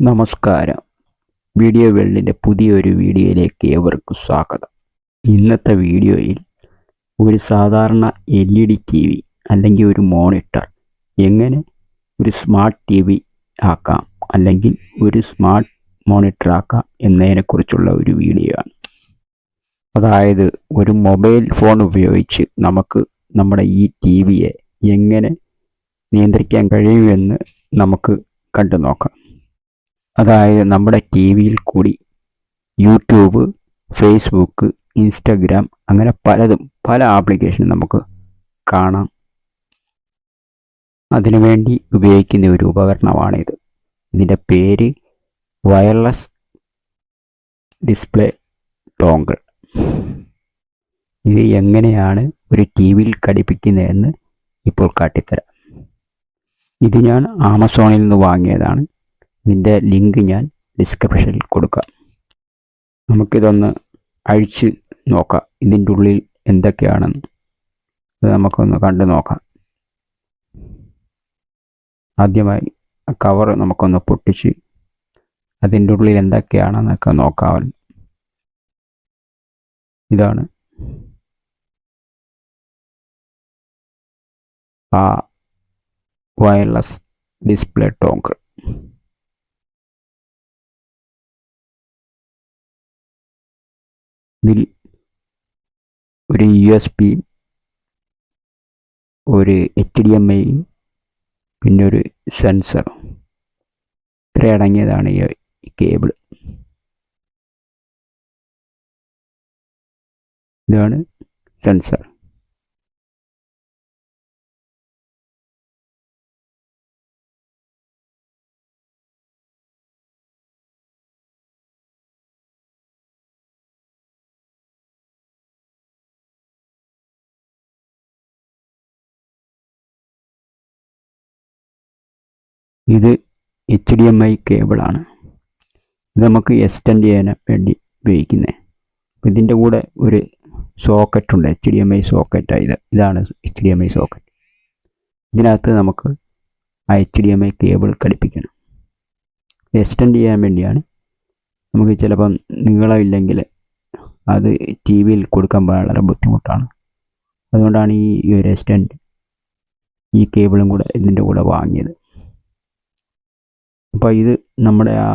നമസ്കാരം. വീഡിയോ വേൾഡിന്റെ പുതിയൊരു വീഡിയോയിലേക്ക് ഏവർക്കും സ്വാഗതം. ഇന്നത്തെ വീഡിയോയിൽ ഒരു സാധാരണ L E D T V അല്ലെങ്കിൽ ഒരു മോണിറ്റർ എങ്ങനെ ഒരു സ്മാർട്ട് ടി വി ആക്കാം അല്ലെങ്കിൽ ഒരു സ്മാർട്ട് മോണിറ്റർ ആക്കാം എന്നതിനെക്കുറിച്ചുള്ള ഒരു വീഡിയോ ആണ്. അതായത് ഒരു മൊബൈൽ ഫോൺ ഉപയോഗിച്ച് നമുക്ക് നമ്മുടെ ഈ ടി വിയെ എങ്ങനെ നിയന്ത്രിക്കാൻ കഴിയുമെന്ന് നമുക്ക് കണ്ടു നോക്കാം അതായത് നമ്മുടെ ടി വിയിൽ കൂടി യൂട്യൂബ് ഫേസ്ബുക്ക് ഇൻസ്റ്റഗ്രാം അങ്ങനെ പലതും പല ആപ്ലിക്കേഷനും നമുക്ക് കാണാം. അതിനുവേണ്ടി ഉപയോഗിക്കുന്ന ഒരു ഉപകരണമാണിത്. ഇതിന്റെ പേര് വയർലെസ് ഡിസ്പ്ലേ ടോങ്കിൾ. ഇത് എങ്ങനെയാണ് ഒരു ടി വിയിൽ ഘടിപ്പിക്കുന്നതെന്ന് ഇപ്പോൾ കാട്ടിത്തരാം. ഇത് ഞാൻ ആമസോണിൽ നിന്ന് വാങ്ങിയതാണ്. ഇതിന്റെ ലിങ്ക് ഞാൻ ഡിസ്ക്രിപ്ഷനിൽ കൊടുക്കാം. നമുക്കിതൊന്ന് അഴിച്ച് നോക്കാം. ഇതിന്റെ ഉള്ളിൽ എന്തൊക്കെയാണെന്ന്. അത് നമുക്കൊന്ന് കണ്ടു നോക്കാം. ആദ്യമായി കവർ നമുക്കൊന്ന് പൊട്ടിച്ച് അതിന്റെ ഉള്ളിൽ എന്തൊക്കെയാണെന്നൊക്കെ നോക്കാം. ഇതാണ് ആ വയർലെസ് ഡിസ്പ്ലേ ടോങ്കിൾ ഇതിൽ ഒരു യു എസ് പി ഒരു എച്ച് ഡി എം ഐ പിന്നെ ഒരു സെൻസർ ഇത്ര അടങ്ങിയതാണ് ഈ കേബിൾ ഇതാണ് സെൻസർ ഇത് എച്ച് ഡി എം ഐ കേബിളാണ് ഇത് നമുക്ക് എക്സ്റ്റെൻഡ് ചെയ്യാൻ വേണ്ടി ഉപയോഗിക്കുന്നത് അപ്പോൾ ഇതിന്റെ കൂടെ ഒരു സോക്കറ്റ് ഉണ്ട് H D M I socket ഇത്. ഇതാണ് H D M I socket ഇതിനകത്ത് നമുക്ക് ആ H D M I cable ഘടിപ്പിക്കണം. Extend ചെയ്യാൻ വേണ്ടിയാണ്. നമുക്ക് ചിലപ്പം നീളമില്ലെങ്കിൽ അത് ടി വിയിൽ കൊടുക്കാൻ വളരെ ബുദ്ധിമുട്ടാണ്. അതുകൊണ്ടാണ് ഈ ഒരു എക്സ്റ്റെൻഡ് ഈ കേബിളും കൂടെ ഇതിന്റെ കൂടെ വാങ്ങിയത്. അപ്പോൾ ഇത് നമ്മുടെ ആ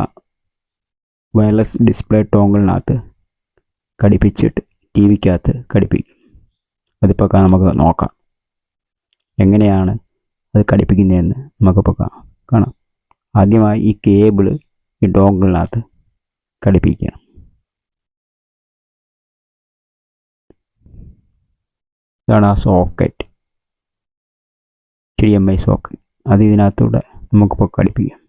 വയർലെസ് ഡിസ്പ്ലേ ടോങ്കിളിനകത്ത് ഘടിപ്പിച്ചിട്ട് ടി വിക്കകത്ത് ഘടിപ്പിക്കും. അതിപ്പോൾ നമുക്ക് നോക്കാം. എങ്ങനെയാണ് അത് ഘടിപ്പിക്കുന്നതെന്ന് നമുക്കിപ്പോൾ കാണാം. ആദ്യമായി ഈ കേബിൾ ഈ ഡോങ്കിളിനകത്ത് ഘടിപ്പിക്കണം. ഇതാണ് ആ socket T M I socket അത് ഇതിനകത്തൂടെ നമുക്കിപ്പോൾ ഘടിപ്പിക്കാം.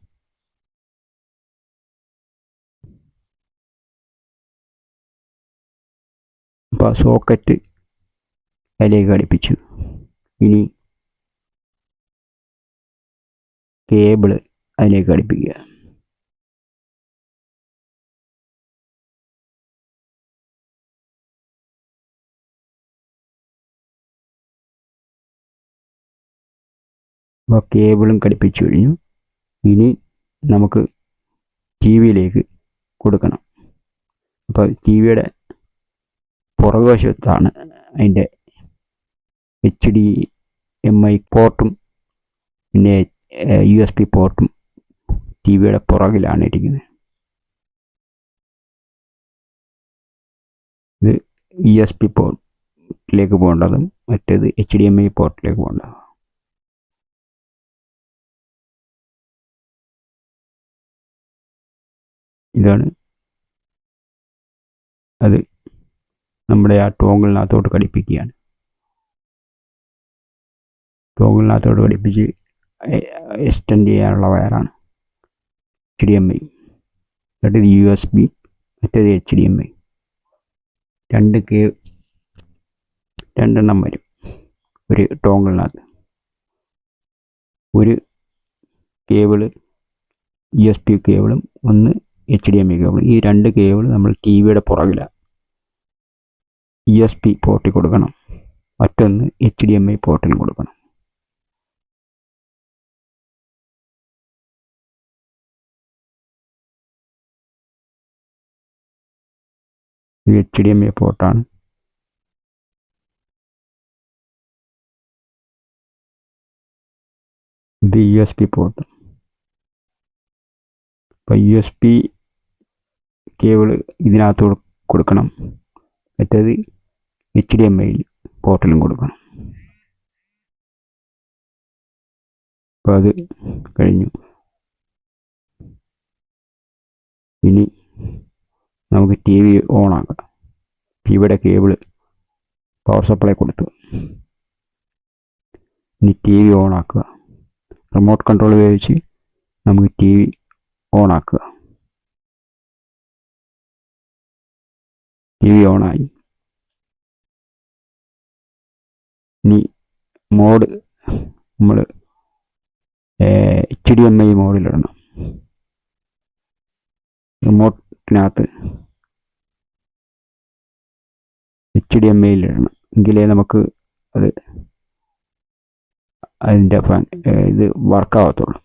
സോക്കറ്റ് അതിലേക്ക് ഘടിപ്പിച്ചു. ഇനി കേബിൾ അതിലേക്ക് ഘടിപ്പിക്കുക. അപ്പോൾ കേബിളും ഘടിപ്പിച്ചു കഴിഞ്ഞു. ഇനി നമുക്ക് ടി വിയിലേക്ക് കൊടുക്കണം. അപ്പോൾ ടി വിയുടെ പുറകുവശത്താണ് അതിന്റെ എച്ച് ഡി എം ഐ പോർട്ടും പിന്നെ യു എസ് പി പോർട്ടും ടി വിയുടെ പുറകിലാണ് ഇരിക്കുന്നത്. ഇത് യു എസ് പി പോർട്ടിലേക്ക് പോകേണ്ടതും മറ്റേത് എച്ച് ഡി എം ഐ പോർട്ടിലേക്ക് പോകേണ്ടതും. ഇതാണ്. അത് നമ്മുടെ ആ ടോങ്കിളിനകത്തോട്ട് ഘടിപ്പിക്കുകയാണ്. ടോങ്കിളിനകത്തോട്ട് ഘടിപ്പിച്ച് എക്സ്റ്റെൻഡ് ചെയ്യാനുള്ള വയറാണ്. എച്ച് ഡി എം ഐ മറ്റേത് യു എസ് ബി മറ്റേത് എച്ച് ഡി എം ഐ രണ്ട് കേ രണ്ടെണ്ണം വരും ഒരു ടോങ്കിളിനകത്ത്. ഒരു കേബിൾ യു എസ് പി കേബിളും ഒന്ന് എച്ച് ഡി എം ഐ കേബിളും. ഈ രണ്ട് കേബിൾ നമ്മൾ ടി വിയുടെ പുറകിലാണ്. ഇ എസ് പി പോർട്ടിൽ കൊടുക്കണം. മറ്റൊന്ന് എച്ച് ഡി എം ഐ പോർട്ടിൽ കൊടുക്കണം. ഇത് എച്ച് ഡി എം ഐ പോർട്ടാണ് ഇത് യു എസ് പി പോർട്ട് അപ്പം യു എസ് പി കേബിൾ ഇതിനകത്ത് കൊടുക്കണം. മറ്റേത് എച്ച് ഡി എം ഐയിൽ പോർട്ടലും കൊടുക്കണം. അപ്പോൾ അത് കഴിഞ്ഞു. ഇനി നമുക്ക് ടി വി ഓണാക്കാം. ടി വിയുടെ കേബിൾ പവർ സപ്ലൈ കൊടുത്തു. ഇനി ടി വി ഓണാക്കുക. റിമോട്ട് കൺട്രോൾ ഉപയോഗിച്ച് നമുക്ക് ടി വി ഓണാക്കുക. ടി വി ഓണായി. ഇനി മോഡ് നമ്മൾ എച്ച് ഡി എം ഐ മോഡിലിടണം റിമോട്ടിനകത്ത് എച്ച് ഡി എം ഐയിലിടണം എങ്കിലേ നമുക്ക് അത് അതിന്റെ ഫാൻ ഇത് വർക്കാവത്തുള്ളൂ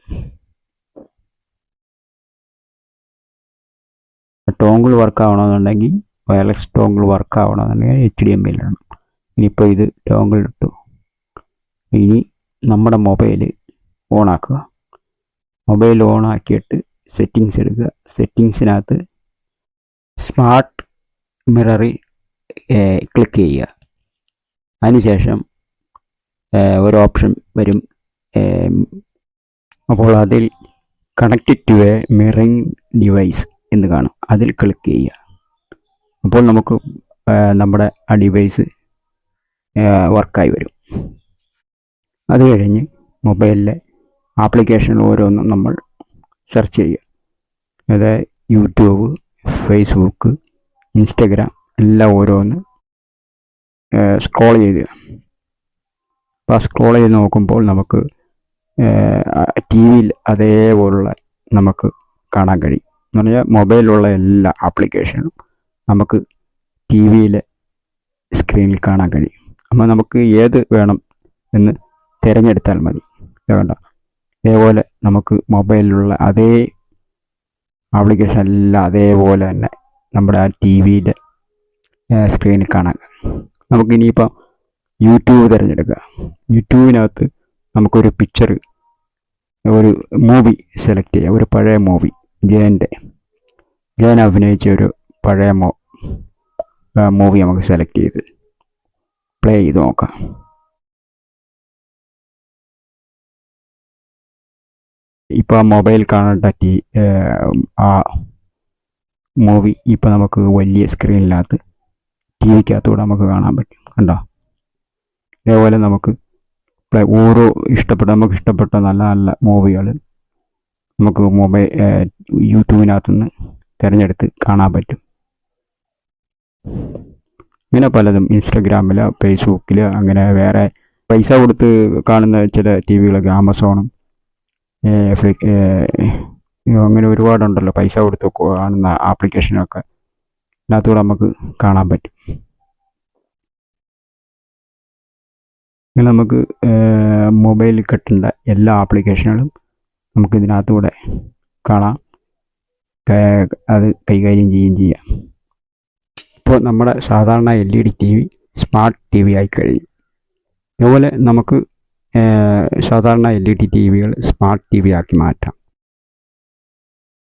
ടോങ്കിൾ വർക്ക് ആവണമെന്നുണ്ടെങ്കിൽ വയർലെസ് ടോങ്കിൾ വർക്ക് ആവണമെന്നുണ്ടെങ്കിൽ എച്ച് ഡി എം ഐയിലിടണം ഇനിയിപ്പോൾ ഇത് ടോങ്കിൾ ഇട്ടു. ഇനി നമ്മുടെ മൊബൈൽ ഓണാക്കുക. മൊബൈൽ ഓണാക്കിയിട്ട് സെറ്റിങ്സ് എടുക്കുക. സെറ്റിങ്സിനകത്ത് സ്മാർട്ട് മിററി ക്ലിക്ക് ചെയ്യുക. അതിനുശേഷം ഒരു ഓപ്ഷൻ വരും. അപ്പോൾ അതിൽ connected to a mirroring device എന്ന് കാണും. അതിൽ ക്ലിക്ക് ചെയ്യുക. അപ്പോൾ നമുക്ക് നമ്മുടെ ആ ഡിവൈസ് വർക്കായി വരും. അത് കഴിഞ്ഞ് മൊബൈലിലെ ആപ്ലിക്കേഷൻ ഓരോന്നും നമ്മൾ സെർച്ച് ചെയ്യുക. അതായത് യൂട്യൂബ് ഫേസ്ബുക്ക് ഇൻസ്റ്റഗ്രാം എല്ലാം ഓരോന്ന് സ്ക്രോൾ ചെയ്ത് അപ്പോൾ ആ സ്ക്രോൾ ചെയ്ത് നോക്കുമ്പോൾ നമുക്ക് ടി വിയിൽ അതേപോലുള്ള നമുക്ക് കാണാൻ കഴിയും. എന്ന് പറഞ്ഞാൽ മൊബൈലിലുള്ള എല്ലാ ആപ്ലിക്കേഷനും നമുക്ക് ടി വിയിലെ സ്ക്രീനിൽ കാണാൻ കഴിയും. അപ്പോൾ നമുക്ക് ഏത് വേണം എന്ന് തിരഞ്ഞെടുത്താൽ മതി. വേണ്ട ഇതേപോലെ നമുക്ക് മൊബൈലിലുള്ള അതേ ആപ്ലിക്കേഷൻ എല്ലാം അതേപോലെ തന്നെ നമ്മുടെ ആ ടി വിയിലെ സ്ക്രീനിൽ കാണാൻ നമുക്ക് ഇനിയിപ്പോൾ യൂട്യൂബ് തിരഞ്ഞെടുക്കുക. യൂട്യൂബിനകത്ത് നമുക്കൊരു പിക്ചർ ഒരു മൂവി സെലക്ട് ചെയ്യുക ഒരു പഴയ മൂവി ജയന്റെ. ജയൻ അഭിനയിച്ച ഒരു പഴയ മൂവി നമുക്ക് സെലക്ട് ചെയ്ത് പ്ലേ ചെയ്ത് നോക്കാം ഇപ്പോൾ ആ മൊബൈൽ കാണേണ്ട ടി ആ മൂവി ഇപ്പോൾ നമുക്ക് വലിയ സ്ക്രീനിനകത്ത് ടി വിക്കകത്തൂടെ നമുക്ക് കാണാൻ പറ്റും കണ്ടോ? അതേപോലെ നമുക്ക് ഓരോ ഇഷ്ടപ്പെട്ട നമുക്ക് ഇഷ്ടപ്പെട്ട നല്ല നല്ല മൂവികൾ നമുക്ക് മൊബൈൽ യൂട്യൂബിനകത്തുനിന്ന് തിരഞ്ഞെടുത്ത് കാണാൻ പറ്റും. ഇങ്ങനെ പലതും ഇൻസ്റ്റഗ്രാമിൽ ഫേസ്ബുക്കിൽ അങ്ങനെ വേറെ പൈസ കൊടുത്ത് കാണുന്ന ചില ടി വികളൊക്കെ ആമസോണും അങ്ങനെ ഒരുപാടുണ്ടല്ലോ പൈസ കൊടുത്ത് കാണുന്ന ആപ്ലിക്കേഷനൊക്കെ. ഇതിനകത്തൂടെ നമുക്ക് കാണാൻ പറ്റും. ഇങ്ങനെ നമുക്ക് മൊബൈലിൽ കിട്ടേണ്ട എല്ലാ ആപ്ലിക്കേഷനുകളും നമുക്ക് ഇതിനകത്തൂടെ കാണാം. അത് കൈകാര്യം ചെയ്യുകയും ചെയ്യാം. ഇപ്പോൾ നമ്മുടെ സാധാരണ L E D T V smart T V ആയി കഴിഞ്ഞു. അതുപോലെ നമുക്ക് സാധാരണ എൽ ഇ ഡി ടി വികൾ സ്മാർട്ട് ടി വി ആക്കി മാറ്റാം.